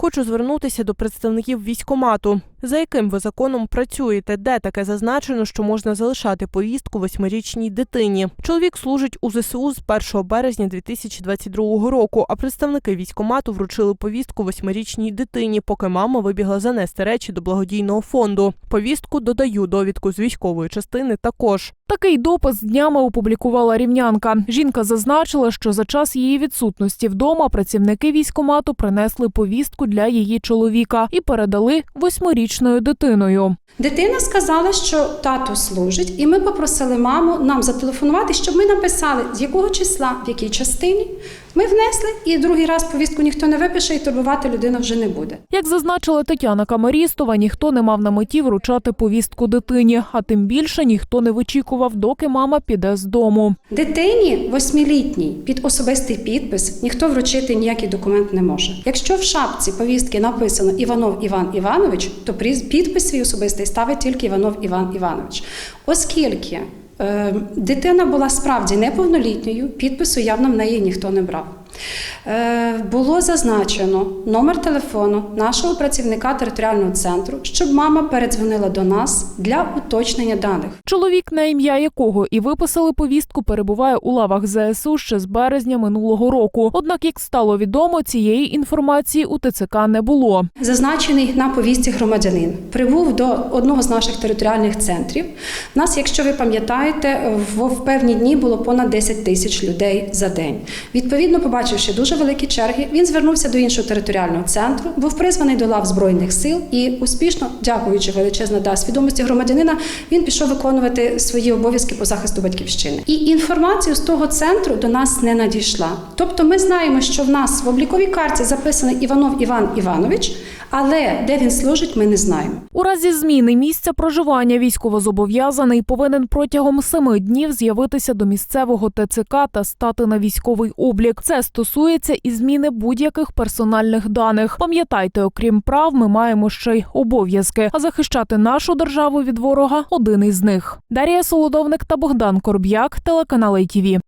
Хочу звернутися до представників військомату. За яким ви законом працюєте? Де таке зазначено, що можна залишати повістку восьмирічній дитині? Чоловік служить у ЗСУ з 1 березня 2022 року. А представники військомату вручили повістку восьмирічній дитині, поки мама вибігла занести речі до благодійного фонду. Повістку додаю довідку з військової частини. Також Такий допис днями опублікувала рівнянка. Жінка зазначила, що за час її відсутності вдома працівники військомату принесли повістку для її чоловіка і передали восьмирічною дитиною. Дитина сказала, що тато служить, і ми попросили маму нам зателефонувати, щоб ми написали, з якого числа, в якій частині. Ми внесли, і другий раз повістку ніхто не випише, і турбувати людина вже не буде. Як зазначила Тетяна Камарістова, ніхто не мав на меті вручати повістку дитині, а тим більше ніхто не вичікував, доки мама піде з дому. Дитині восьмилітній під особистий підпис ніхто вручити ніякий документ не може. Якщо в шапці повістки написано Іванов Іван Іванович, то підпис свій особистий ставить тільки Іванов Іван Іванович. Оскільки дитина була справді неповнолітньою, підпису явно в неї ніхто не брав. Е, було зазначено номер телефону нашого працівника територіального центру, щоб мама передзвонила до нас для уточнення даних. Чоловік, на ім'я якого і виписали повістку, перебуває у лавах ЗСУ ще з березня минулого року. Однак, як стало відомо, цієї інформації у ТЦК не було. Зазначений на повістці громадянин прибув до одного з наших територіальних центрів. У нас, якщо ви пам'ятаєте, в, певні дні було понад 10 тисяч людей за день. Відповідно, побачивши дуже великі черги, він звернувся до іншого територіального центру, був призваний до лав збройних сил і успішно, дякуючи величезно да, свідомості громадянина, він пішов виконувати свої обов'язки по захисту батьківщини. І інформацію з того центру до нас не надійшла. Тобто, ми знаємо, що в нас в обліковій карті записаний Іванов Іван Іванович, але де він служить, ми не знаємо. У разі зміни місця проживання військовозобов'язаний повинен протягом семи днів з'явитися до місцевого ТЦК та стати на військовий облік. Це стосується і зміни будь-яких персональних даних. Пам'ятайте, окрім прав, ми маємо ще й обов'язки. А захищати нашу державу від ворога один із них. Дарія Солодовник та Богдан Корб'як, телеканал ITV.